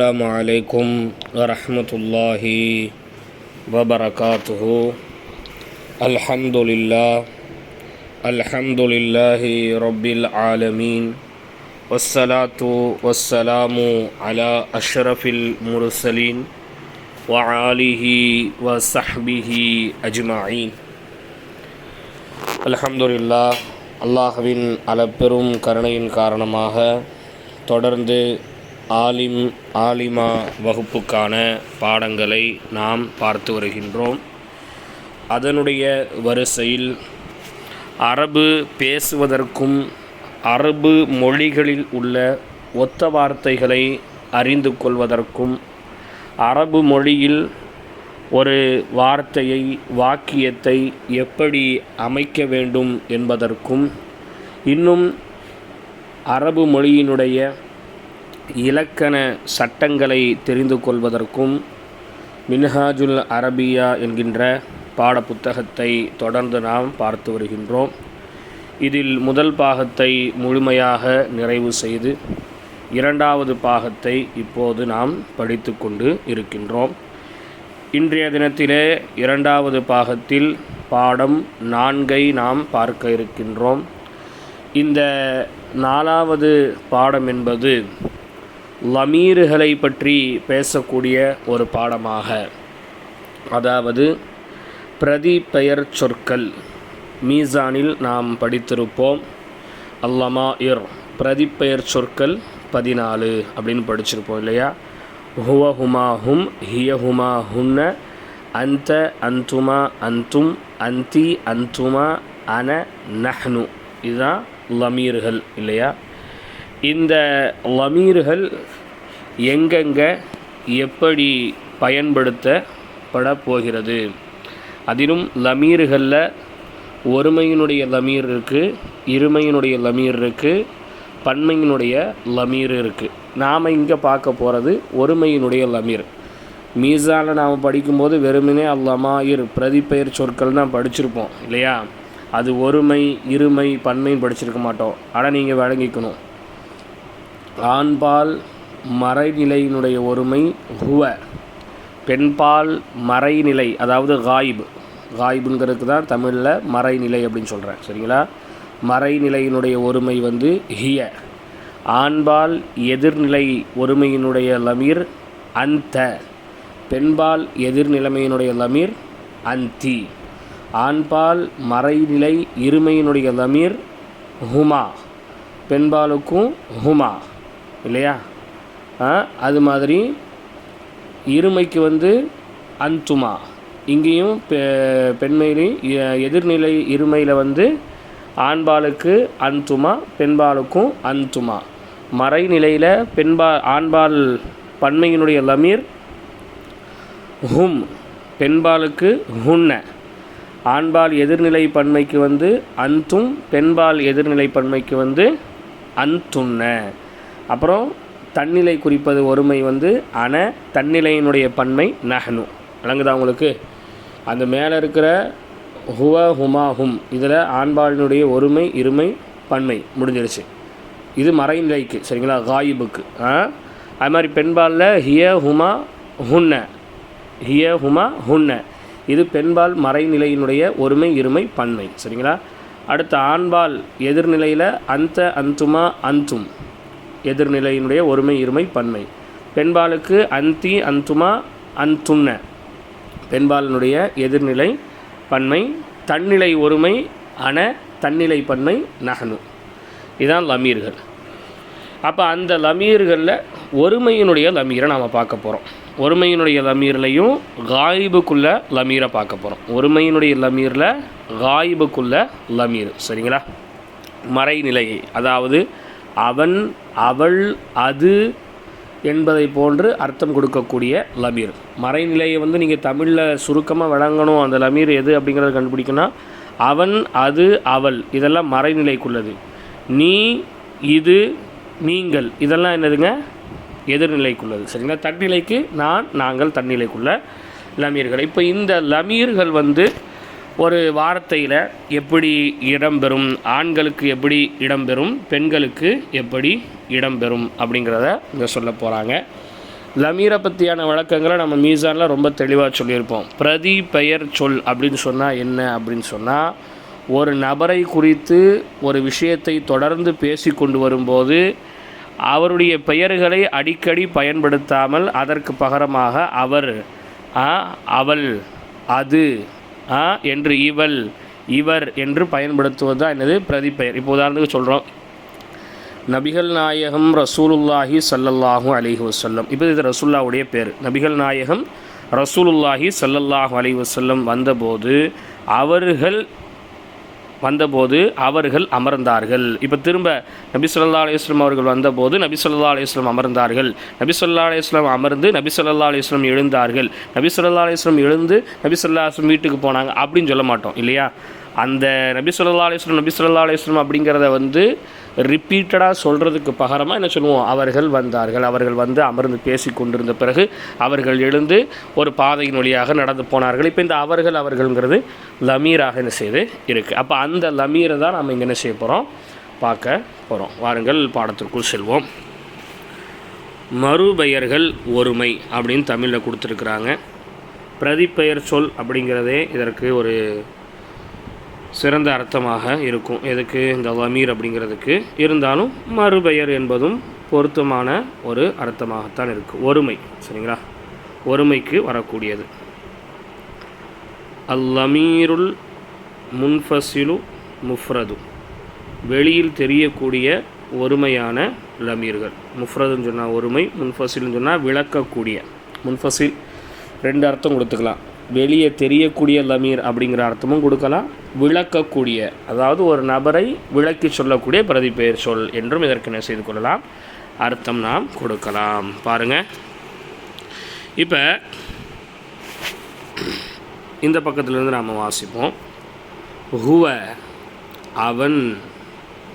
السلام عليكم ورحمة الله وبركاته الحمد لله الحمد لله رب العالمين والصلاة والسلام على أشرف المرسلين وعاله وصحبه أجمعين அல்ஹம்துலில்லா அல்லாஹ்வின் அளப்பெரும் கருணையின் காரணமாக தொடர்ந்து ஆலிம் ஆலிமா வகுப்புக்கான பாடங்களை நாம் பார்த்து வருகின்றோம். அதனுடைய வரிசையில் அரபு பேசுவதற்கும் அரபு மொழிகளில் உள்ள ஒத்த வார்த்தைகளை அறிந்து கொள்வதற்கும் அரபு மொழியில் ஒரு வார்த்தையை வாக்கியத்தை எப்படி அமைக்க வேண்டும் என்பதற்கும் இன்னும் அரபு மொழியினுடைய இலக்கண சட்டங்களை தெரிந்து கொள்வதற்கும் மின்ஹாஜுல் அரபியா என்கின்ற பாடப்புத்தகத்தை தொடர்ந்து நாம் பார்த்து வருகின்றோம். இதில் முதல் பாகத்தை முழுமையாக நிறைவு செய்து இரண்டாவது பாகத்தை இப்போது நாம் படித்து கொண்டு இருக்கின்றோம். இன்றைய தினத்திலே இரண்டாவது பாகத்தில் பாடம் நான்கை நாம் பார்க்க இருக்கின்றோம். இந்த நாலாவது பாடம் என்பது லமீர்களை பற்றி பேசக்கூடிய ஒரு பாடமாக. அதாவது பிரதி பெயர் சொற்கள் மீசானில் நாம் படித்திருப்போம் அல்லமா இர் பிரதிப்பெயர் சொற்கள் பதினாலு அப்படின்னு படிச்சிருப்போம் இல்லையா? ஹுவ ஹுமா ஹும் ஹிய ஹுமா ஹுன்ன அந்த அந்துமா அந்தும் அந்தி அந்துமா அன நஹ்னு. இதுதான் லமீர்கள் இல்லையா? இந்த லமீர்கள் எங்கெங்கே எப்படி பயன்படுத்தப்பட போகிறது? அதிலும் லமீர்களில் ஒருமையினுடைய லமீர் இருக்குது இருமையினுடைய லமீர் இருக்குது பன்மையினுடைய லமீர் இருக்குது நாம் இங்கே பார்க்க போகிறது ஒருமையினுடைய லமீர். மீசானில் நாம் படிக்கும்போது வெறுமனே அல்லமாயிர் பிரதிப்பெயர் சொற்கள் தான் படிச்சிருப்போம் இல்லையா? அது ஒருமை இருமை பன்மைன்னு படிச்சிருக்க மாட்டோம். ஆனால் நீங்கள் வழங்கிக்கணும் ஆண்பால் மறைநிலையினுடைய ஒருமை ஹுவ. பெண்பால் மறைநிலை அதாவது காயிப். காயிபுங்கிறதுக்கு தான் தமிழில் மறைநிலை அப்படின்னு சொல்கிறேன் சரிங்களா? மறைநிலையினுடைய ஒருமை வந்து ஹிய. ஆண்பால் எதிர்நிலை ஒருமையினுடைய லமீர் அந்த பெண்பால் எதிர்நிலைமையினுடைய லமீர் அந்தி. ஆண்பால் மறைநிலை இருமையினுடைய லமீர் ஹுமா. பெண்பாலுக்கும் ஹுமா. இல்லையா? அது மாதிரி இருமைக்கு வந்து அந்துமா இங்கேயும் பெ பெண்மையிலையும் எதிர்நிலை இருமையில் வந்து ஆண்பாலுக்கு அந்துமா பெண்பாலுக்கும் அந்துமா மறைநிலையில் பெண்பா ஆண்பால் பன்மையினுடைய லமீர் ஹும் பெண்பாலுக்கு ஹுன்ன. ஆண்பால் எதிர்நிலை பன்மைக்கு வந்து அந்தும் பெண்பால் எதிர்நிலை பன்மைக்கு வந்து அந்துண்ண அப்புறம் தன்னிலை குறிப்பது ஒருமை வந்து அன தன்னிலையினுடைய பன்மை நஹனு. விளங்குதா உங்களுக்கு? அந்த மேலே இருக்கிற ஹுவ ஹுமா ஹும் இதில் ஆண்பாளினுடைய ஒருமை இருமை பன்மை முடிஞ்சிருச்சு. இது மறைநிலைக்கு சரிங்களா? காயிபுக்கு அது மாதிரி பெண்பாலில் ஹிய ஹுமா ஹுன்ன. ஹிய ஹுமா ஹுன்ன. இது பெண்பால் மறைநிலையினுடைய ஒருமை இருமை பன்மை சரிங்களா? அடுத்த ஆண்பால் எதிர்நிலையில் அந்த அந்துமா அந்தும். எதிர்நிலையினுடைய ஒருமை இருமை பன்மை. பெண்பாலுக்கு அந்தி அந்துமா அந்துண்ண. பெண்பாலினுடைய எதிர்நிலை பன்மை. தன்னிலை ஒருமை அன தன்னிலை பன்மை நகனு. இதுதான் லமீர்கள். அப்போ அந்த லமீர்களில் ஒருமையினுடைய லமீரை நாம் பார்க்க போகிறோம் ஒருமையினுடைய லமீர்லையும் காயிபுக்குள்ள லமீரை பார்க்க போகிறோம் ஒருமையினுடைய லமீரில் காயிபுக்குள்ள லமீர். சரிங்களா? மறைநிலை அதாவது அவன் அவள் அது என்பதை போன்று அர்த்தம் கொடுக்கக்கூடிய லமீர். மறைநிலையை வந்து நீங்கள் தமிழில் சுருக்கமாக வழங்கணும் அந்த லமீர் எது அப்படிங்கிறத கண்டுபிடிக்கணும் அவன் அது அவள் இதெல்லாம் மறைநிலைக்குள்ளது. நீ இது நீங்கள் இதெல்லாம் என்னதுங்க? எதிர்நிலைக்குள்ளது. சரிங்களா? தன்னிலைக்கு நான் நாங்கள் தன்னிலைக்குள்ள லமீர்கள். இப்போ இந்த லமீர்கள் வந்து ஒரு வார்த்தையில் எப்படி இடம்பெறும் ஆண்களுக்கு எப்படி இடம்பெறும் பெண்களுக்கு எப்படி இடம்பெறும் அப்படிங்கிறத இங்கே சொல்ல போகிறாங்க லமீரை பற்றியான வழக்கங்களை நம்ம மீசானில் ரொம்ப தெளிவாக சொல்லியிருப்போம். பிரதி பெயர் சொல் அப்படின்னு சொன்னால் என்ன அப்படின்னு சொன்னால் ஒரு நபரை குறித்து ஒரு விஷயத்தை தொடர்ந்து பேசி கொண்டு வரும்போது அவருடைய பெயர்களை அடிக்கடி பயன்படுத்தாமல் அதற்கு பகரமாக அவர் அவள் அது என்று இவள் இவர் என்று பயன்படுத்துவது? தான் என்னது? பிரதிப்பெயர். இப்போ உதாரணத்துக்கு சொல்கிறோம் நபிகள் நாயகம் ரசூலுல்லாஹி சல்லல்லாஹும் அலிஹி வசல்லம் இப்போ இது ரசூல்லாவுடைய பேர். நபிகள் நாயகம் ரசூலுல்லாஹி சல்லல்லாஹு அலி வசல்லம் வந்தபோது அவர்கள் வந்தபோது அவர்கள் அமர்ந்தார்கள். இப்போ திரும்ப நபி சொல்லா அலையம் அவர்கள் வந்தபோது நபி சொல்லா அலையம் அமர்ந்தார்கள். நபி சொல்லா அலையம் அமர்ந்து நபி சொல்லா அலையம் எழுந்தார்கள். நபி சொல்லா அலையம் எழுந்து நபி சொல்லா அலுவலம் வீட்டுக்கு போனாங்க அப்படின்னு சொல்ல மாட்டோம் இல்லையா? அந்த நபி சொல்லா அலையம் நபி சொல்லா அலையம் அப்படிங்கிறத வந்து ரிப்பீட்டடாக சொல்கிறதுக்கு பகரமாக என்ன சொல்லுவோம்? அவர்கள் வந்தார்கள். அவர்கள் வந்து அமர்ந்து பேசி கொண்டிருந்த பிறகு அவர்கள் எழுந்து ஒரு பாதையின் வழியாக நடந்து போனார்கள். இப்போ இந்த அவர்கள் அவர்கள்ங்கிறது லமீராக என்ன செய்து இருக்குது அப்போ அந்த லமீரை தான் நம்ம இங்கே என்ன செய்ய போகிறோம் பார்க்க போகிறோம் வாருங்கள் பாடத்திற்குள் செல்வோம். மறுபெயர்கள் ஒருமை அப்படின்னு தமிழில் கொடுத்துருக்குறாங்க. பிரதிப்பெயர் சொல் அப்படிங்கிறதே இதற்கு ஒரு சிறந்த அர்த்தமாக இருக்கும். எதுக்கு? இந்த லமீர் அப்படிங்கிறதுக்கு. இருந்தாலும் மறுபெயர் என்பதும் பொருத்தமான ஒரு அர்த்தமாகத்தான் இருக்குது ஒருமை சரிங்களா? ஒருமைக்கு வரக்கூடியது. அல்லமீருல் முன்ஃபசிலு முஃப்ரது. வெளியில் தெரியக்கூடிய ஒருமையான லமீர்கள். முஃப்ரதுன்னு சொன்னால் ஒருமை முன்ஃபசில்னு சொன்னால் விளக்கக்கூடிய. முன்ஃபசில் ரெண்டு அர்த்தம் கொடுத்துக்கலாம். வெளியே தெரியக்கூடிய லமீர் அப்படிங்கிற அர்த்தமும் கொடுக்கலாம். விளக்கக்கூடிய அதாவது ஒரு நபரை விளக்கி சொல்லக்கூடிய பிரதிபெயர் சொல் என்றும் இதற்கு என்ன செய்து கொள்ளலாம்? அர்த்தம் நாம் கொடுக்கலாம். பாருங்கள் இப்போ இந்த பக்கத்துலேருந்து நாம் வாசிப்போம். ஹுவ அவன்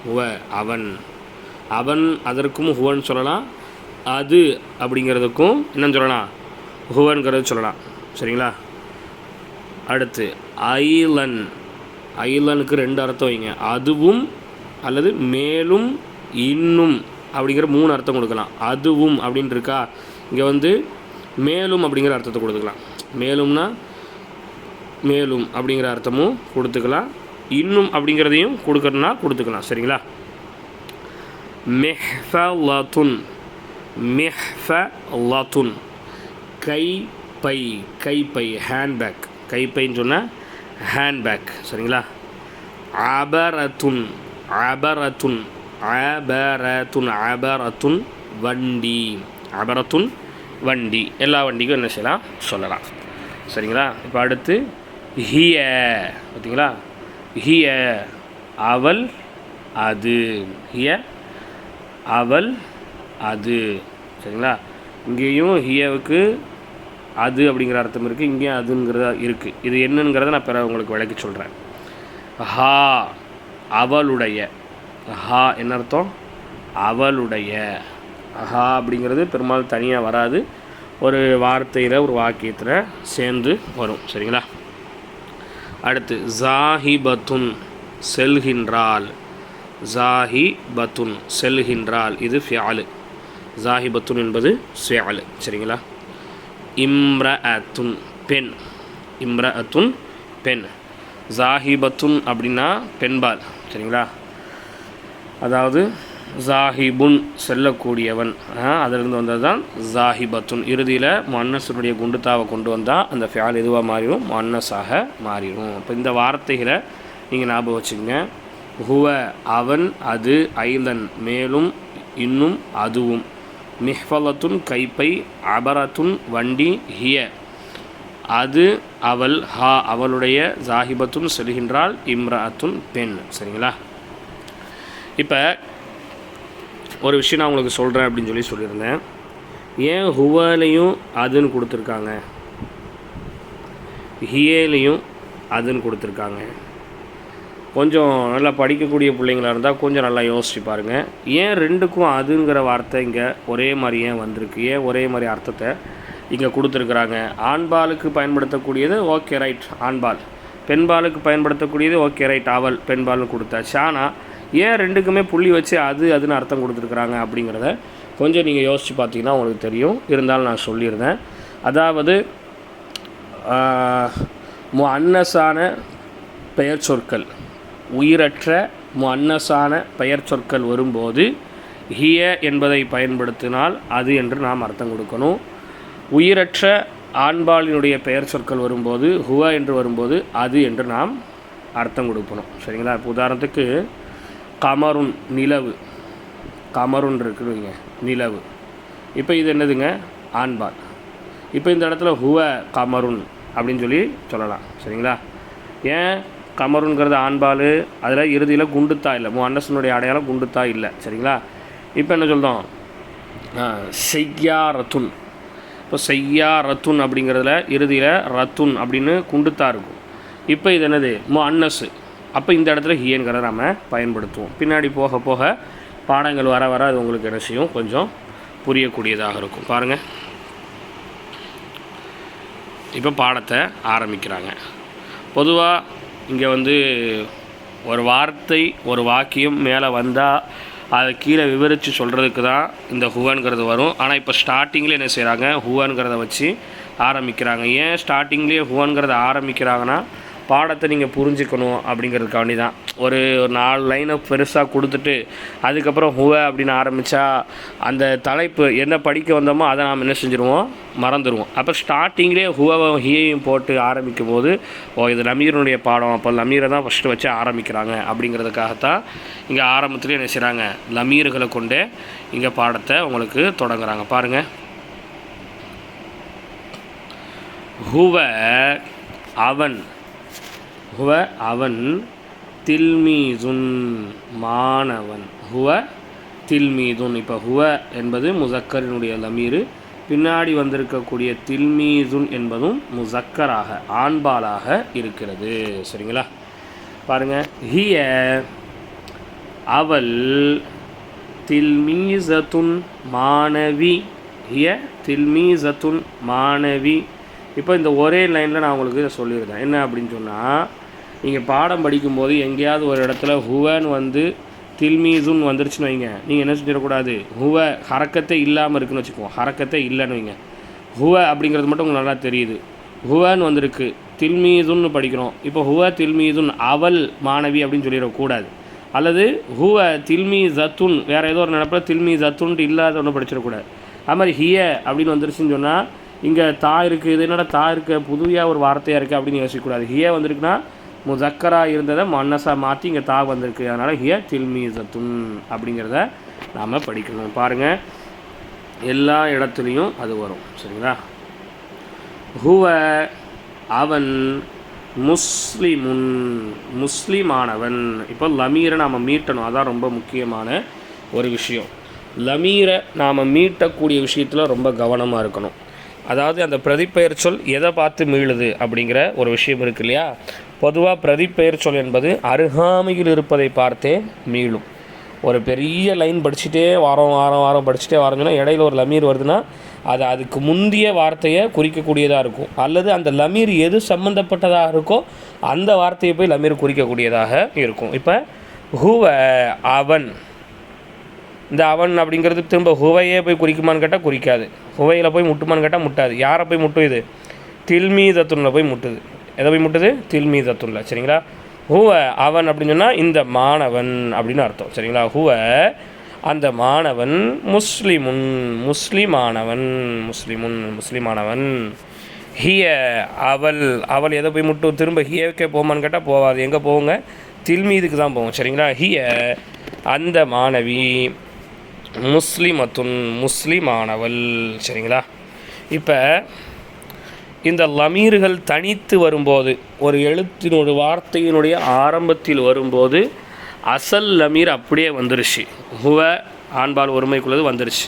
ஹுவ அவன். அவன் அதற்கும் ஹுவன் சொல்லலாம். அது அப்படிங்கிறதுக்கும் என்னன்னு சொல்லலாம்? ஹுவன்கிறது சொல்லலாம். சரிங்களா? அடுத்து ஐலன். ஐலனுக்கு ரெண்டு அர்த்தம் வைங்க. அதுவும் அல்லது மேலும் இன்னும் அப்படிங்கிற மூணு அர்த்தம் கொடுக்கலாம். அதுவும் அப்படின்னு இருக்கா? இங்கே வந்து மேலும் அப்படிங்கிற அர்த்தத்தை கொடுத்துக்கலாம். மேலும்னா மேலும் அப்படிங்கிற அர்த்தமும் கொடுத்துக்கலாம். இன்னும் அப்படிங்கிறதையும் கொடுக்கறதுனா கொடுத்துக்கலாம். சரிங்களா? மெஹ்ஃபலத்துன். மெஹ்ஃபலத்துன். கை பை கைப்பை ஹேண்ட்பேக் கைப்பைன்னு சொன்னால் ஹேண்ட்பேக் சரிங்களா? அபரத்துன் அபரத்துன் அபரத்துன் அபரத்துன் வண்டி அபரத்துன் வண்டி. எல்லா வண்டிக்கும் என்ன செய்யலாம்? சொல்லலாம். சரிங்களா? இப்போ அடுத்து ஹிய பார்த்தீங்களா ஹிய அவள் அது. ஹிய அவள் அது. சரிங்களா? இங்கேயும் ஹியவுக்கு அது அப்படிங்கிற அர்த்தம் இருக்குது இங்கே அதுங்கிறதா இருக்குது இது என்னங்கிறத நான் பிற உங்களுக்கு விளக்கி சொல்கிறேன் ஹா அவளுடைய. ஹா என்ன அர்த்தம்? அவளுடைய. ஹா அப்படிங்கிறது பெரும்பாலும் தனியாக வராது. ஒரு வார்த்தையில் ஒரு வாக்கியத்தில் சேர்ந்து வரும். சரிங்களா? அடுத்து ஜாஹிபத்துன் செல்கின்றாள். ஜாஹிபத்துன் செல்கின்றாள். இது ஃபியாலு ஜாஹிபத்துன் என்பது ஃபியாலு சரிங்களா? இம்ரஅத்துன் பெண். இம்ரஅத்துன் பெண். ஜாஹிபத்துன் அப்படின்னா பெண்பால் சரிங்களா? அதாவது ஜாஹிபுன் செல்லக்கூடியவன். அதிலிருந்து வந்தது தான் ஜாஹிபத்துன். இறுதியில் மன்னசனுடைய குண்டுத்தாவை கொண்டு வந்தால் அந்த ஃபியால் எதுவாக மாறிடும்? மன்னஸாக மாறிடும். அப்போ இந்த வார்த்தைகளை நீங்கள் ஞாபகம் வச்சுக்கோங்க. ஹுவ அவன் அது ஐலன் மேலும் இன்னும் அதுவும். மிஹ்ஃபலத்துன் கைப்பை அபரத்துன் வண்டி ஹிய. அது அவள் ஹா அவளுடைய ஜாஹிபத்துன் செல்கின்றாள் இம்ராத்துன் பெண். சரிங்களா? இப்போ ஒரு விஷயம் நான் உங்களுக்கு சொல்கிறேன் அப்படின்னு சொல்லி சொல்லியிருந்தேன். ஏன் ஹுவலையும் அதுன்னு கொடுத்துருக்காங்க? ஹியேலையும் அதுன்னு கொடுத்துருக்காங்க. கொஞ்சம் நல்லா படிக்கக்கூடிய பிள்ளைங்களா இருந்தால் கொஞ்சம் நல்லா யோசிச்சு பாருங்கள் ஏன் ரெண்டுக்கும் அதுங்கிற வார்த்தை இங்கே ஒரே மாதிரி ஏன் வந்திருக்கு? ஏன் ஒரே மாதிரி அர்த்தத்தை இங்கே கொடுத்துருக்குறாங்க? ஆண்பாலுக்கு பயன்படுத்தக்கூடியது ஓகே ரைட். ஆண்பால் பெண்பாலுக்கு பயன்படுத்தக்கூடியது ஓகே ரைட். அவள் பெண்பால்னு கொடுத்தாச்சு ஆனால் ஏன் ரெண்டுக்குமே புள்ளி வச்சு அது அதுன்னு அர்த்தம் கொடுத்துருக்குறாங்க அப்படிங்கிறத கொஞ்சம் நீங்கள் யோசித்து பார்த்தீங்கன்னா உங்களுக்கு தெரியும். இருந்தாலும் நான் சொல்லியிருந்தேன் அதாவது அன்னஸான பெயர் சொற்கள். உயிரற்ற மு அன்னசான பெயர் சொற்கள் வரும்போது ஹிய என்பதை பயன்படுத்தினால் அது என்று நாம் அர்த்தம் கொடுக்கணும். உயிரற்ற ஆண்பாலினுடைய பெயர் சொற்கள் வரும்போது ஹுவ என்று வரும்போது அது என்று நாம் அர்த்தம் கொடுக்கணும். சரிங்களா? இப்போ உதாரணத்துக்கு கமருன் நிலவு. கமருன் இருக்குதுங்க நிலவு. இப்போ இது என்னதுங்க? ஆண்பால். இப்போ இந்த இடத்துல ஹுவ கமருன் அப்படின்னு சொல்லி சொல்லலாம். சரிங்களா? ஏன்? கமருங்கிறது ஆண்பால் அதில் இறுதியில் குண்டுத்தா இல்லை. மு. அன்னசனுடைய அடையாளம் குண்டுத்தா இல்லை. சரிங்களா? இப்போ என்ன சொல்கிறோம் செய்யா ரத்துன். இப்போ செய்யா ரத்துன் அப்படிங்கிறதுல இறுதியில் ரத்துன் அப்படின்னு குண்டுத்தா இருக்கும். இப்போ இது என்னது? மு. அன்னஸு அப்போ இந்த இடத்துல ஹியங்கிறத நம்ம பயன்படுத்துவோம். பின்னாடி போக போக பாடங்கள் வர வர அது உங்களுக்கு என்ன செய்யும்? கொஞ்சம் புரியக்கூடியதாக இருக்கும். பாருங்கள் இப்போ பாடத்தை ஆரம்பிக்கிறாங்க. பொதுவாக இங்கே வந்து ஒரு வார்த்தை ஒரு வாக்கியம் மேலே வந்தால் அதை கீழே விவரித்து சொல்கிறதுக்கு தான் இந்த ஹுவன்கிறது வரும். ஆனால் இப்போ ஸ்டார்டிங்கில் என்ன செய்கிறாங்க ஹுவன்கிறத வச்சு ஆரம்பிக்கிறாங்க. ஏன் ஸ்டார்டிங்லேயே ஹுவன்கிறத ஆரம்பிக்கிறாங்கன்னா பாடத்தை நீங்கள் புரிஞ்சுக்கணும் அப்படிங்கிறதுக்காண்டி தான் ஒரு ஒரு நாலு லைனை பெருசாக கொடுத்துட்டு அதுக்கப்புறம் ஹுவ அப்படின்னு ஆரம்பித்தா அந்த தலைப்பு என்ன படிக்க வந்தோமோ அதை நாம் என்ன செஞ்சுருவோம்? மறந்துடுவோம் அப்போ ஸ்டார்டிங்லேயே ஹுவவும் ஹியையும் போட்டு ஆரம்பிக்கும் போது ஓ இது நமீரனுடைய பாடம். அப்போ லமீரை தான் ஃபஸ்ட்டு வச்சு ஆரம்பிக்கிறாங்க அப்படிங்கிறதுக்காகத்தான் இங்கே ஆரம்பத்துலேயே என்ன செய்கிறாங்க லமீர்களை கொண்டே இங்கே பாடத்தை உங்களுக்கு தொடங்குறாங்க. பாருங்கள் ஹுவ அவன் ஹுவ அவன் தில்மீதுன் மாணவன். ஹுவ தில்மீதுன். இப்போ ஹுவ என்பது முசக்கரினுடைய லமீரு. பின்னாடி வந்திருக்கக்கூடிய தில்மீதுன் என்பதும் முசக்கராக ஆண்பாலாக இருக்கிறது. சரிங்களா? பாருங்கள் ஹிய அவள் தில்மீசத்துன் மாணவி. ஹிய தில்மீசத்துன் மாணவி. இப்போ இந்த ஒரே லைனில் நான் உங்களுக்கு சொல்லியிருந்தேன். என்ன அப்படின்னு சொன்னால் நீங்கள் பாடம் படிக்கும்போது எங்கேயாவது ஒரு இடத்துல ஹுவன் வந்து தில்மீசுன் வந்துருச்சுன்னு வைங்க. நீங்கள் என்ன செஞ்சிடக்கூடாது ஹுவ ஹரக்கத்தை இல்லாமல் இருக்குன்னு வச்சுக்குவோம் ஹரக்கத்தை இல்லைன்னு வைங்க. ஹுவ அப்படிங்கிறது மட்டும் உங்களுக்கு நல்லா தெரியுது. ஹுவன்னு வந்திருக்கு. தில்மீதுன்னு படிக்கிறோம். இப்போ ஹுவ தில்மீதுன் அவல் மாணவி அப்படின்னு சொல்லிடக்கூடாது. அல்லது ஹுவ தில்மி ஜத்துன் வேறு ஏதோ ஒரு நினப்பில் தில்மி ஜத்துன்ட்டு இல்லாத ஒன்று படிச்சிடக்கூடாது. அது மாதிரி ஹிய அப்படின்னு வந்துருச்சுன்னு சொன்னால் இங்கே தா இருக்குது இது என்னடா தா இருக்க புதுவையாக ஒரு வார்த்தையாக இருக்குது அப்படின்னு யோசிக்கக்கூடாது. ஹிய வந்திருக்குன்னா முசக்கரா இருந்ததை மன்னசா மாற்றி இங்கே தா வந்திருக்கு. அதனால் ஹிய தில்மீசத்தும் அப்படிங்கிறத நாம் படிக்கணும். பாருங்கள் எல்லா இடத்துலையும் அது வரும். சரிங்களா? ஹுவ அவன் முஸ்லிமுன் முஸ்லிமானவன். இப்போ லமீரை நாம் மீட்டணும். அதான் ரொம்ப முக்கியமான ஒரு விஷயம். லமீரை நாம் மீட்டக்கூடிய விஷயத்தில் ரொம்ப கவனமாக இருக்கணும். அதாவது அந்த பிரதிப்பெயர் சொல் எதை பார்த்து மீளுது அப்படிங்கிற ஒரு விஷயம் இருக்கு இல்லையா? பொதுவாக பிரதிப்பெயர் சொல் என்பது அருகாமையில் இருப்பதை பார்த்தே மீளும். ஒரு பெரிய லைன் படிச்சுட்டே வாரம் வாரம் வாரம் படிச்சுட்டே வாரம்னா இடையில ஒரு லமீர் வருதுன்னா அது அதுக்கு முந்திய வார்த்தையை குறிக்கக்கூடியதாக இருக்கும். அல்லது அந்த லமீர் எது சம்மந்தப்பட்டதாக இருக்கோ அந்த வார்த்தையை போய் லமீர் குறிக்கக்கூடியதாக இருக்கும். இப்போ ஹுவ அவன். இந்த அவன் அப்படிங்கிறது திரும்ப ஹுவையே போய் குறிக்குமான்னு கேட்டால் குறிக்காது. ஹுவையில் போய் முட்டுமான்னு கேட்டால் முட்டாது. யாரை போய் முட்டும் இது தில்மீதத்துனில் போய் முட்டுது. எதை போய் முட்டுது? தில்மீதத்துனில் சரிங்களா? ஹூவ அவன் அப்படின்னு சொன்னால் இந்த மாணவன் அப்படின்னு அர்த்தம் சரிங்களா? ஹுவ அந்த மாணவன் முஸ்லிமுன் முஸ்லிமானவன் முஸ்லிமுன் முஸ்லிமானவன். ஹிய அவள் அவள் எதை போய் முட்டும் திரும்ப ஹியக்கே போமான்னு கேட்டால் போகாது எங்கே போவோங்க தில்மீதுக்கு தான் போவோம் சரிங்களா? ஹிய அந்த மாணவி முஸ்லிமத்துன் முஸ்லிமானவள் சரிங்களா? இப்போ இந்த லமீர்கள் தனித்து வரும்போது ஒரு எழுத்தினுடைய வார்த்தையினுடைய ஆரம்பத்தில் வரும்போது அசல் லமீர் அப்படியே வந்துருச்சு. ஹுவ ஆண்பால் ஒருமைக்குள்ளது வந்துருச்சு.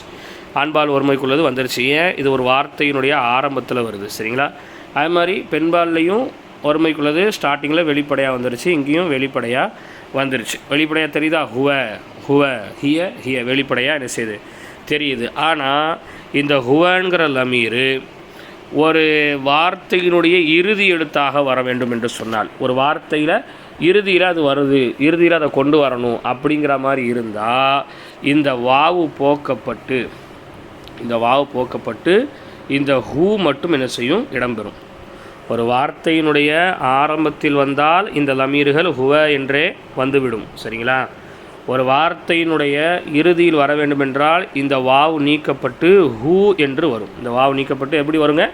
ஆண்பால் ஒருமைக்குள்ளது வந்துருச்சு. ஏன்? இது ஒரு வார்த்தையினுடைய ஆரம்பத்தில் வருது. சரிங்களா? அது மாதிரி பெண்பால்லையும் ஒருமைக்குள்ளது ஸ்டார்டிங்கில் வெளிப்படையாக வந்துருச்சு. இங்கேயும் வெளிப்படையாக வந்துருச்சு. வெளிப்படையாக தெரியுதா? ஹுவ ஹுவ ஹிய ஹிய. வெளிப்படையாக என்ன செய்யுது? தெரியுது. ஆனால் இந்த ஹுவங்கிற லமீர் ஒரு வார்த்தையினுடைய இறுதி எழுத்தாக வர வேண்டும் என்று சொன்னால். ஒரு வார்த்தையில் இறுதியில் அது வருது இறுதியில் அதை கொண்டு வரணும் அப்படிங்கிற மாதிரி இருந்தால் இந்த வாவு போக்கப்பட்டு இந்த வாவு போக்கப்பட்டு இந்த ஹூ மட்டும் என்ன செய்யும்? இடம்பெறும். ஒரு வார்த்தையினுடைய ஆரம்பத்தில் வந்தால் இந்த லமீர்கள் ஹுவ என்றே வந்துவிடும். சரிங்களா? ஒரு வார்த்தையினுடைய இறுதியில் வர வேண்டுமென்றால் இந்த வாவ் நீக்கப்பட்டு ஹூ என்று வரும். இந்த வாவ் நீக்கப்பட்டு எப்படி வருங்க?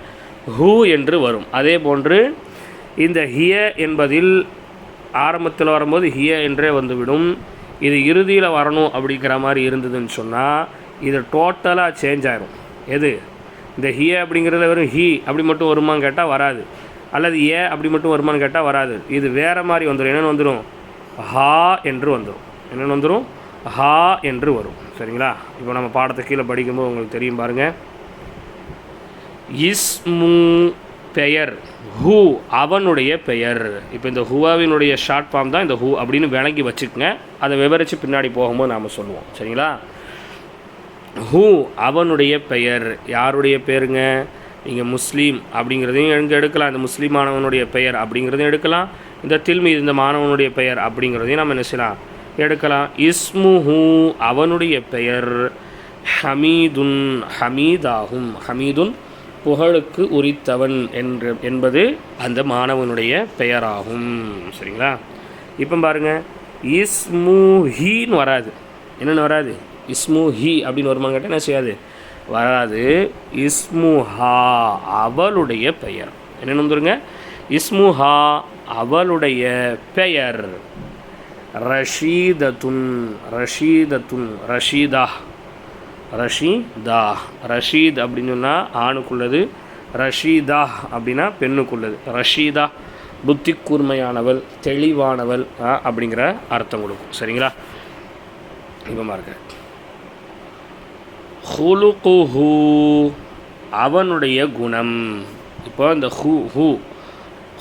ஹூ என்று வரும். அதே போன்று இந்த ஹிய என்பதில் ஆரம்பத்தில் வரும்போது ஹிய என்றே வந்துவிடும். இது இறுதியில் வரணும் அப்படிங்கிற மாதிரி இருந்ததுன்னு சொன்னால் இது டோட்டலாக சேஞ்ச் ஆயிரும். எது? இந்த ஹிய அப்படிங்கிறதுல வெறும் ஹி அப்படி மட்டும் வருமான்னு கேட்டால் வராது. அல்லது ஏ அப்படி மட்டும் வருமான்னு கேட்டால் வராது. இது வேறு மாதிரி வந்துடும் என்னென்னு வந்துடும் ஹா என்று வந்துடும் என்னென்னு வந்துடும் ஹா என்று வரும். சரிங்களா? இப்போ நம்ம பாடத்தை கீழே படிக்கும்போது உங்களுக்கு தெரியும் பாருங்கள் இஸ்மு பெயர். ஹூ அவனுடைய பெயர். இப்போ இந்த ஹுவாவினுடைய ஷார்ட் ஃபார்ம் தான் இந்த ஹூ அப்படின்னு விளங்கி வச்சுக்கோங்க. அதை விவரித்து பின்னாடி போகும்போது நாம் சொல்லுவோம். சரிங்களா? ஹூ அவனுடைய பெயர். யாருடைய பேருங்க? நீங்கள் முஸ்லீம் அப்படிங்கிறதையும் எங்கே எடுக்கலாம். இந்த முஸ்லீம் மாணவனுடைய பெயர் அப்படிங்கிறதையும் எடுக்கலாம். இந்த தில்மி இந்த மாணவனுடைய பெயர் அப்படிங்கிறதையும் நம்ம என்ன செய்யலாம்? எடுக்கலாம். இஸ்முஹு அவனுடைய பெயர் ஹமீதுன் ஹமீதாகும். ஹமீதுன் புகழுக்கு உரித்தவன் என்று என்பது அந்த மாணவனுடைய பெயராகும். சரிங்களா? இப்போ பாருங்கள் இஸ்முஹின்னு வராது. என்னென்னு வராது? இஸ்முஹி அப்படின்னு வருமான்னு கேட்டால் என்ன செய்யாது? வராது. இஸ்முஹா அவளுடைய பெயர். என்னென்னு வந்துருங்க? இஸ்முஹா அவளுடைய பெயர். ரஷீதத்துன் ரஷீதத்துன் ரஷீதா. ரஷீதா. ரஷீத் அப்படின்னு சொன்னால் ஆணுக்குள்ளது ரஷீதா அப்படின்னா பெண்ணுக்குள்ளது. ரஷீதா புத்தி கூர்மையானவள் தெளிவானவள் அப்படிங்கிற அர்த்தம் கொடுக்கும். சரிங்களா? இப்போ பாருங்க. ஹுலுகுஹு அவனுடைய குணம். இப்போ இந்த ஹூ ஹூ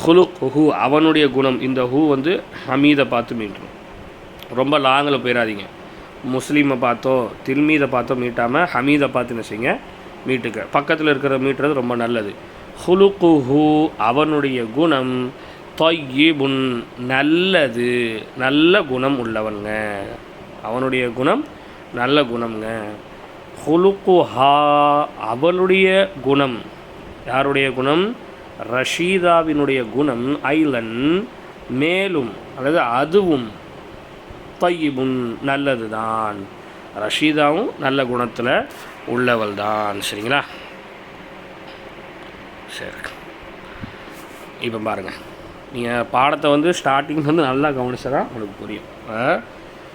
ஹுலுக் ஹூ அவனுடைய குணம். இந்த ஹூ வந்து ஹமீதை பார்த்து மீண்டும். ரொம்ப லாங்கில் போயிடாதீங்க முஸ்லீமை பார்த்தோ தில்மீதை பார்த்தோ மீட்டாமல் ஹமீதை பார்த்து நினச்சிங்க மீட்டுக்க. பக்கத்தில் இருக்கிற மீட்டுறது ரொம்ப நல்லது. ஹுலுகுஹு அவனுடைய குணம் தொய்யிபுன் நல்லது. நல்ல குணம் உள்ளவனுங்க அவனுடைய குணம் நல்ல குணம்ங்க. ஹுலுகுஹா அவளுடைய குணம். யாருடைய குணம்? ரஷீதாவினுடைய குணம் ஐலன் மேலும் அதாவது அதுவும் தையிபுன் நல்லது தான் ரஷீதாவும் நல்ல குணத்தில் உள்ளவள் தான் சரிங்களா? சரி இப்போ பாருங்கள் நீங்கள் பாடத்தை வந்து ஸ்டார்டிங் வந்து நல்லா கவனிச்சா தான் உங்களுக்கு புரியும்.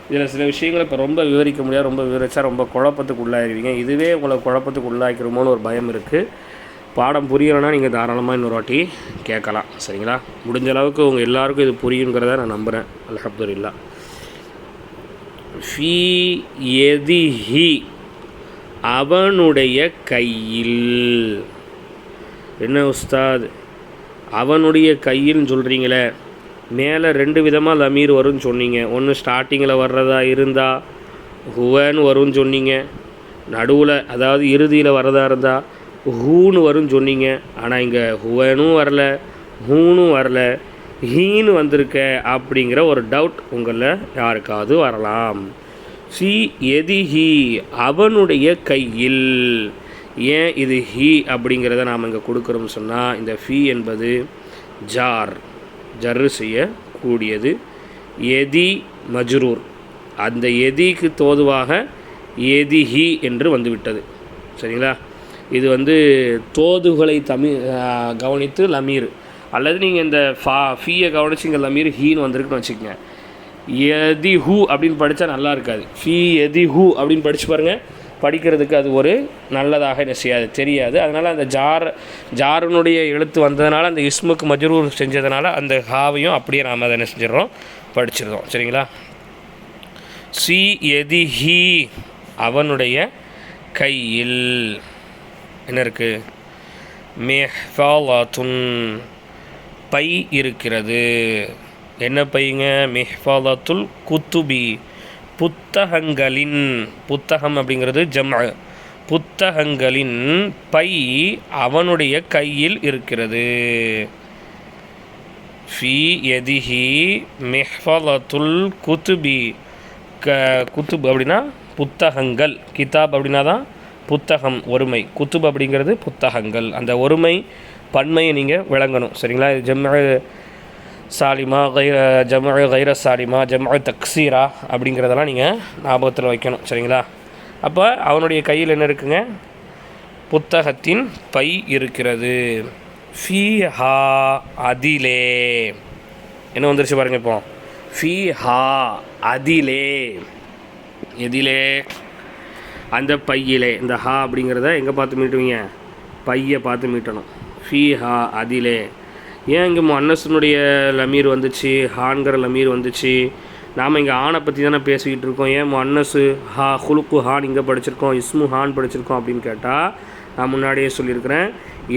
இதில் சில விஷயங்களை இப்போ ரொம்ப விவரிக்க முடியாது ரொம்ப விவரிச்சா ரொம்ப குழப்பத்துக்கு உள்ளாயிருவீங்க. இதுவே உங்களை குழப்பத்துக்கு உள்ளாக்கிறோமோன்னு ஒரு பயம் இருக்குது பாடம் புரியலைன்னா நீங்கள் தாராளமாக இன்னொரு வாட்டி கேட்கலாம். சரிங்களா? முடிஞ்ச அளவுக்கு உங்கள் எல்லாருக்கும் இது புரியுங்கிறத நான் நம்புகிறேன் அலஹப்துல்லா ஃபி எதிஹி அவனுடைய கையில். என்ன உஸ்தாத்? அவனுடைய கையில்னு சொல்கிறீங்களே மேலே ரெண்டு விதமாக லமீர் வரும்னு சொன்னீங்க. ஒன்று ஸ்டார்டிங்கில் வர்றதா இருந்தால் ஹுவன்னு வரும்னு சொன்னீங்க. நடுவில் அதாவது இறுதியில் வர்றதா இருந்தால் ஹூன்னு வரும்னு சொன்னீங்க. ஆனால் இங்கே ஹுவனும் வரல ஹூனும் வரல. ஹீன்னு வந்திருக்க அப்படிங்கிற ஒரு டவுட் உங்களில் யாருக்காவது வரலாம். சி எதி ஹீ அவனுடைய கையில். ஏன் இது ஹீ அப்படிங்கிறத நாம் இங்கே கொடுக்குறோம்னு சொன்னால் இந்த ஃபீ என்பது ஜார் ஜர்ரு செய்யக்கூடியது. எதி மஜ்ரூர். அந்த எதிக்கு தோதுவாக எதி ஹி என்று வந்துவிட்டது. சரிங்களா? இது வந்து தோதுகளை தமிழ் கவனித்து லமீர். அல்லது நீங்கள் இந்த ஃபா ஃபீயை கவனிச்சு மீறி லமீர் ஹீன்னு வந்திருக்குன்னு வச்சுக்கோங்க. எதி ஹூ அப்படின்னு படித்தா நல்லா இருக்காது. ஃபீ எதி ஹூ அப்படின்னு படித்து பாருங்கள் படிக்கிறதுக்கு அது ஒரு நல்லதாக என்ன செய்யாது தெரியாது. அதனால் அந்த ஜார் ஜாருனுடைய எழுத்து வந்ததுனால அந்த இஸ்முக்கு மஜ்ரூர் செஞ்சதுனால அந்த ஹாவையும் அப்படியே நாம் அதை என்ன செஞ்சிடறோம் படிச்சிருந்தோம் சரிங்களா? சி எதி ஹி அவனுடைய கையில். என்ன இருக்குது மெஹ்ஃபாலாத்துன். பை இருக்கிறது. என்ன பைங்க? மெஹ்ஃபாலாத்துல் குத்துபி. புத்தகங்களின் புத்தகம் அப்படிங்கிறது ஜம் புத்தகங்களின் பை அவனுடைய கையில் இருக்கிறது. ஃபி எதிஹி மிஹ்ஃபலத்துல் குத்துபி. க குத்துப் அப்படின்னா புத்தகங்கள். கிதாப் அப்படின்னா தான் புத்தகம் ஒருமை. குத்துப் அப்படிங்கிறது புத்தகங்கள். அந்த ஒருமை பன்மையை நீங்கள் விளங்கணும். சரிங்களா? ஜம் சாலிமா கைர ஜம் கைர சாலிமா ஜம் தக்சீரா அப்படிங்கிறதெல்லாம் நீங்கள் ஞாபகத்தில் வைக்கணும். சரிங்களா? அப்போ அவனுடைய கையில் என்ன இருக்குங்க? புத்தகத்தின் பை இருக்கிறது. ஃபீ ஹா அதிலே. என்ன வந்துருச்சு பாருங்க இப்போ. ஃபீ ஹா அதிலே. எதிலே. அந்த பையிலே. இந்த ஹா அப்படிங்கிறத எங்கே பார்த்து மீட்டுவீங்க? பையை பார்த்து மீட்டணும். ஃபீஹா அதிலே. ஏன் இங்கே மன்னசனுடைய லமீர் வந்துச்சு ஹான்கிற லமீர் வந்துச்சு. நாம் இங்கே ஆணை பற்றி தானே பேசிக்கிட்டு இருக்கோம். ஏன் மன்னசு ஹா ஹுலுக்கு ஹான் இங்கே படிச்சிருக்கோம் இஸ்மு ஹான் படிச்சிருக்கோம் அப்படின்னு கேட்டால் நான் முன்னாடியே சொல்லியிருக்கிறேன்.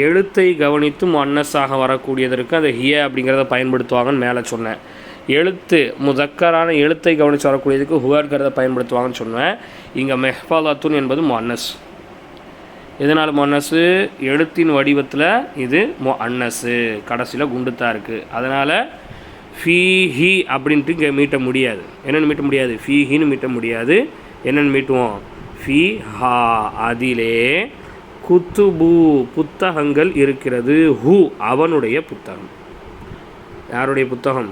எழுத்தை கவனித்து மன்னஸாக வரக்கூடியதற்கு அந்த ஹிய அப்படிங்கிறத பயன்படுத்துவாங்கன்னு மேலே சொன்னேன். எழுத்து முதக்கரான எழுத்தை கவனித்து வரக்கூடியதுக்கு ஹுவர்கிறத பயன்படுத்துவாங்கன்னு சொன்னேன். இங்கே மெஹ்பாலாத்துன் என்பது மன்னஸ் எதனால் மொன்னஸு எழுத்தின் வடிவத்தில் இது மொ அன்னஸு கடைசியில் குண்டுத்தா இருக்குது அதனால் ஃபீஹி அப்படின்ட்டு இங்கே மீட்ட முடியாது. என்னென்னு மீட்ட முடியாது? ஃபீஹின்னு மீட்ட முடியாது. என்னென்னு மீட்டுவோம்? ஃபீ ஹா அதிலே குத்துபு புத்தகங்கள் இருக்கிறது. ஹூ அவனுடைய புத்தகம். யாருடைய புத்தகம்?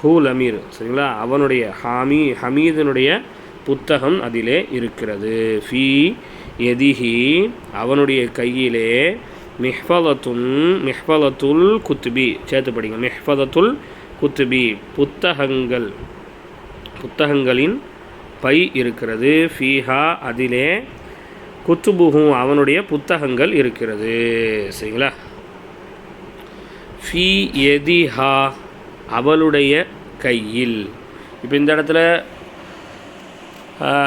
ஹூ லமீர் சரிங்களா? அவனுடைய ஹாமி ஹமீதனுடைய புத்தகம் அதிலே இருக்கிறது. ஃபீ எதிஹி அவனுடைய கையிலே மிஹ்பலத்துன் மிஹ்பலத்துல் குத்துபி. சேர்த்து படிங்க. மிஹ்பலத்துல் குத்துபி. புத்தகங்கள். புத்தகங்களின் பை இருக்கிறது. ஃபீஹா அதிலே குத்துபுகும் அவனுடைய புத்தகங்கள் இருக்கிறது. சரிங்களா? ஃபி எதிஹா அவளுடைய கையில். இப்போ இந்த இடத்துல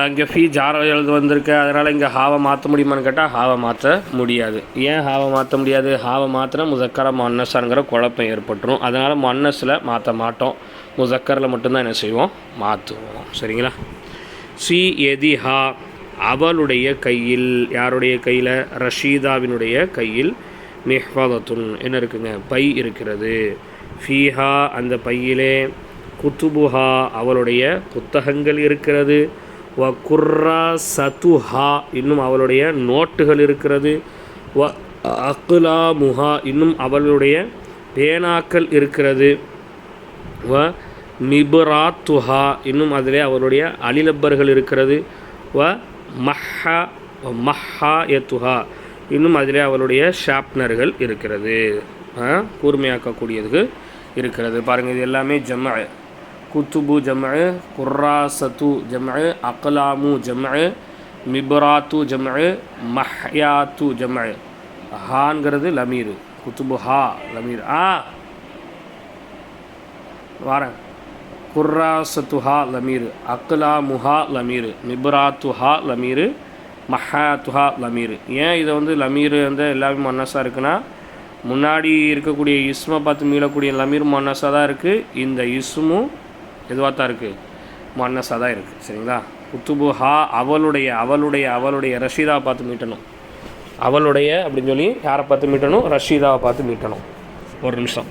இங்கே ஃபீ ஜார எழுது வந்திருக்கு. அதனால் இங்கே ஹாவை மாற்ற முடியுமான்னு கேட்டால் ஹாவை மாற்ற முடியாது. ஏன் ஹாவை மாற்ற முடியாது? ஹாவை மாற்றினா முசக்கர மன்னஸாங்கிற குழப்பம் ஏற்பட்டுரும். அதனால் மன்னஸில் மாற்ற மாட்டோம். முசக்கரில் மட்டும்தான் என்ன செய்வோம்? மாற்றுவோம் சரிங்களா? சி எதி ஹா அவளுடைய கையில். யாருடைய கையில்? ரஷீதாவினுடைய கையில் மெஹ்வாதத்துன் என்ன இருக்குங்க? பை இருக்கிறது. ஃபீஹா அந்த பையிலே குத்துபுஹா அவளுடைய புத்தகங்கள் இருக்கிறது. வ குர்ரா சத்துஹா இன்னும் அவளுடைய நோட்டுகள் இருக்கிறது. வ அக்குலா முஹா இன்னும் அவளுடைய பேனாக்கள் இருக்கிறது. வ நிபுராத்துஹா இன்னும் அதிலே அவருடைய அலிலப்பர்கள் இருக்கிறது. வ மஹா மஹா எத்துஹா இன்னும் அதிலே அவளுடைய ஷாப்னர்கள் இருக்கிறது. கூர்மையாக்கக்கூடியதுக்கு இருக்கிறது. பாருங்கள் இது எல்லாமே ஜம்மா குத்துபு ஜம்ம குர்ராசத்து ஜம்ம அக்லாமு ஜம்ம மிபராத்து ஜம்ம மஹ்யாத்து ஜம்ம ஹான்கிறது லமீர். குத்துபு ஹா லமீர். ஆ. வாரேன். குர்ராசத்துஹா லமீர். அக்லாமுஹா லமீர். மிபராத்துஹா லமீர். மஹாத்துஹா லமீர். ஏன் இதை வந்து லமீர் வந்து எல்லாமே மன்னஸாக இருக்குன்னா முன்னாடி இருக்கக்கூடிய இஸ்மை பார்த்து மீளக்கூடிய லமீர் மன்னஸாக தான் இருக்குது இந்த இஸ்மும் எதுவாக தான் இருக்குது மன்னஸாக தான் இருக்குது சரிங்களா? குத்துபு ஹா அவளுடைய அவளுடைய அவளுடைய ரஷீதாவை பார்த்து மீட்டணும். அவளுடைய அப்படின்னு சொல்லி யாரை பார்த்து மீட்டணும்? ரஷீதாவை பார்த்து மீட்டணும். ஒரு நிமிஷம்.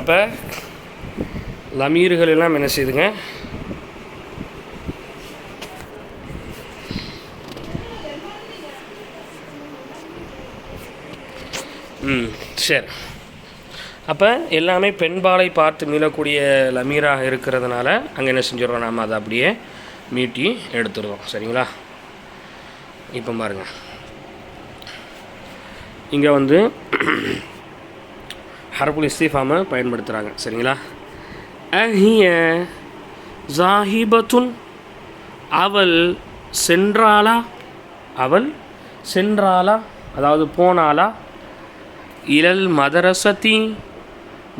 அப்போ லமீர்கள் எல்லாம் என்ன செய்யுதுங்க ம் சரி. அப்போ எல்லாமே பெண்பாலை பார்த்து மீளக்கூடிய லமீராக இருக்கிறதுனால அங்கே என்ன செஞ்சிடறோம் நாம் அதை அப்படியே மீட்டி எடுத்துடுறோம் சரிங்களா? இப்போ பாருங்கள் இங்கே வந்து ஹரபுல் இஸ்திஃபாமை பயன்படுத்துகிறாங்க சரிங்களா? அஹிய ஜாஹிபத்துன் அவள் சென்றாளா? அவள் சென்றாளா? அதாவது போனாளா? இழல் மதரசதி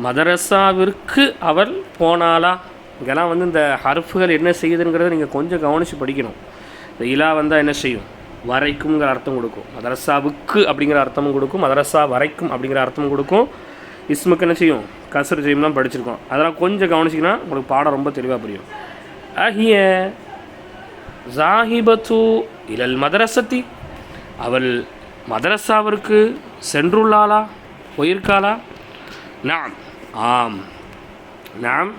மதரசாவிற்கு அவள் போனாளா? இங்கெல்லாம் வந்து இந்த ஹர்ஃபுகள் என்ன செய்யுதுங்கிறத நீங்கள் கொஞ்சம் கவனித்து படிக்கணும். இந்த இலா வந்தால் என்ன செய்யும்? வரைக்கும்ங்கிற அர்த்தம் கொடுக்கும். மதரசாவுக்கு அப்படிங்கிற அர்த்தமும் கொடுக்கும். மதரசா வரைக்கும் அப்படிங்கிற அர்த்தமும் கொடுக்கும். இஸ்முக்கு என்ன செய்யும்? கசர் செய்யும்லாம் படிச்சிருக்கோம். அதெல்லாம் கொஞ்சம் கவனிச்சிங்கன்னா உங்களுக்கு பாடம் ரொம்ப தெளிவாக புரியும். அஹிய ஜாஹிபத்து இலல் மதரசத்தி. அவள் மதரசாவிற்கு சென்றுள்ளாளா? போயிருக்காளா? நாம் ஆம். நாம்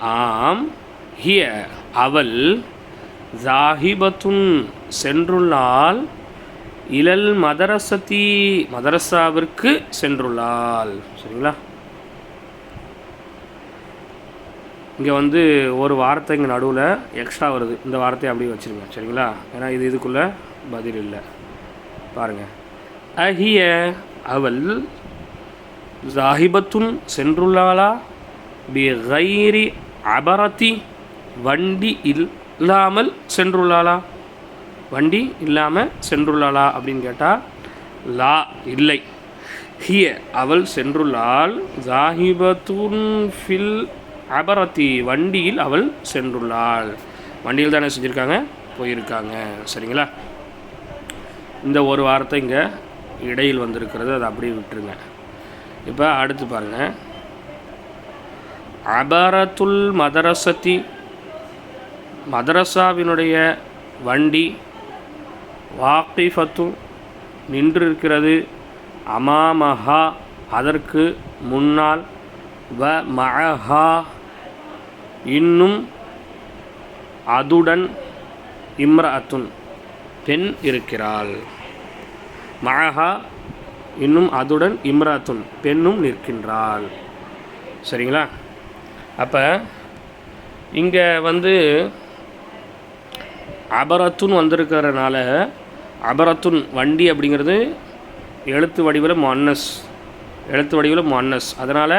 ஆம். ஹிய அவள் ஜாஹிபத்துன் சென்றுள்ளாள். இலல் மதரசதி மதரசாவிற்கு சென்றுள்ளாள். சரிங்களா? இங்கே வந்து ஒரு வார்த்தை இங்கே நடுவில் எக்ஸ்ட்ரா வருது. இந்த வார்த்தையை அப்படியே வச்சுருங்க. சரிங்களா? ஏன்னா இது இதுக்குள்ளே பதில் இல்லை. பாருங்கள் அஹிய அவள் ஜாஹிபத்துன் சென்றுள்ளாளா? பி கைரி அபரத்தி வண்டி இல்லாமல் சென்றுள்ளாளா? வண்டி இல்லாமல் சென்றுள்ளாளா அப்படின்னு கேட்டால் லா இல்லை. ஹிய அவள் சென்றுள்ளாள். ஜாஹிபத்துன் ஃபில் அபரத்தி வண்டியில் அவள் சென்றுள்ளாள். வண்டியில் தானே செஞ்சுருக்காங்க? போயிருக்காங்க. சரிங்களா? இந்த ஒரு வார்த்தை இங்கே இடையில் வந்திருக்கிறது. அதை அப்படியே விட்டுருங்க. இப்போ அடுத்து பாருங்கள் அபரத்துல் மதரசத்தி மதரசாவினுடைய வண்டி வாக்கிஃபத்து நின்றிருக்கிறது. அமாமஹா அதற்கு முன்னால் வ மஹா இன்னும் அதுடன் இம்ரஅத்துன் பெண் இருக்கிறாள். மழஹா இன்னும் அதுடன் இம்ராத்துன் பெண்ணும் நிற்கின்றாள். சரிங்களா? அப்போ இங்கே வந்து அபரத்துன் வந்திருக்கிறனால அபரத்துன் வண்டி அப்படிங்கிறது எழுத்து வடிவில் மன்னஸ் எழுத்து வடிவில் மன்னஸ் அதனால்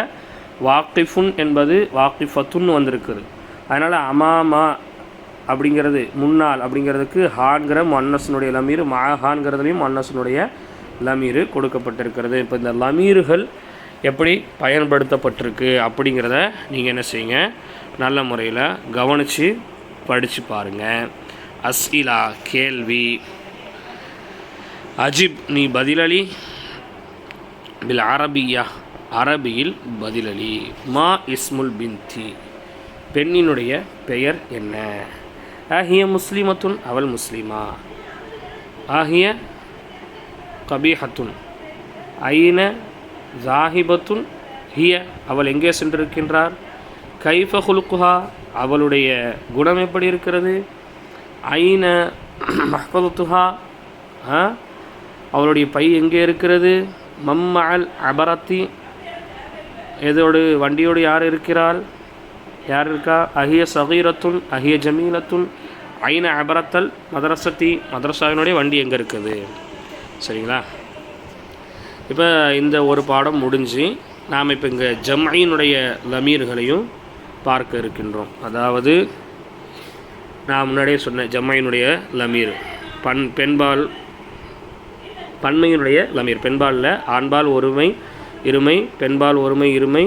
வாக்கிஃபுன் என்பது வாக்கிஃபத்துன்னு வந்திருக்குது. அதனால் அமாமா அப்படிங்கிறது முன்னாள் அப்படிங்கிறதுக்கு ஹான்கிற மன்னசனுடைய லமீர் மஹான்கிறதுலையும் மன்னசனுடைய லமீர் கொடுக்கப்பட்டிருக்கிறது. இப்போ இந்த லமீர்கள் எப்படி பயன்படுத்தப்பட்டிருக்கு அப்படிங்கிறத நீங்கள் என்ன செய்யுங்க நல்ல முறையில் கவனித்து படித்து பாருங்கள் அஸ்இலா கேள்வி. அஜிப் நீ பதிலளி. பில் அரபியா அரபியில் பதிலளி. மா இஸ்முல் பின்தி பெண்ணினுடைய பெயர் என்ன? ஆகிய முஸ்லிமத்துன் அவள் முஸ்லிமா? ஆகிய கபீஹத்துன். ஐன ஜாஹிபத்துன் ஹிய அவள் எங்கே சென்றிருக்கின்றார்? கைஃப ஹுலுக்குஹா அவளுடைய குணம் எப்படி இருக்கிறது? ஐன மஹ்பதுத்துஹா அவருடைய பை எங்கே இருக்கிறது? மம்மால் அபரத்தி. எதோடு வண்டியோடு யார் இருக்கிறாள் யார் இருக்கா? அஹிய சகீரத்துன் அஹிய ஜமீலத்துன். ஐன அபரத்தல்? மதரசத்தி. மதரசாவினுடைய வண்டி எங்கே இருக்குது? சரிங்களா? இப்போ இந்த ஒரு பாடம் முடிஞ்சு நாம் இப்போ இங்கே ஜம்ஐனுடைய லமீர்களையும் பார்க்க இருக்கின்றோம். அதாவது நான் முன்னாடியே சொன்னேன் ஜம்மையினுடைய லமீர். பண் பெண்பால் பன்மையினுடைய லமீர் பெண்பாலில் ஆண்பால் ஒருமை இருமை பெண்பால் ஒருமை இருமை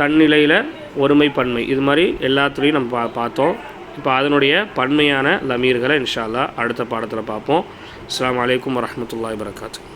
தன்னிலையில் ஒருமை பன்மை. இது மாதிரி எல்லாத்துலேயும் நம்ம பா பார்த்தோம். இப்போ அதனுடைய பன்மையான லமீர்களை இன்ஷா அடுத்த பாடத்தில் பார்ப்போம். அஸ்லாம் வலைக்கம் வரமத்துல்லா வரகாத்து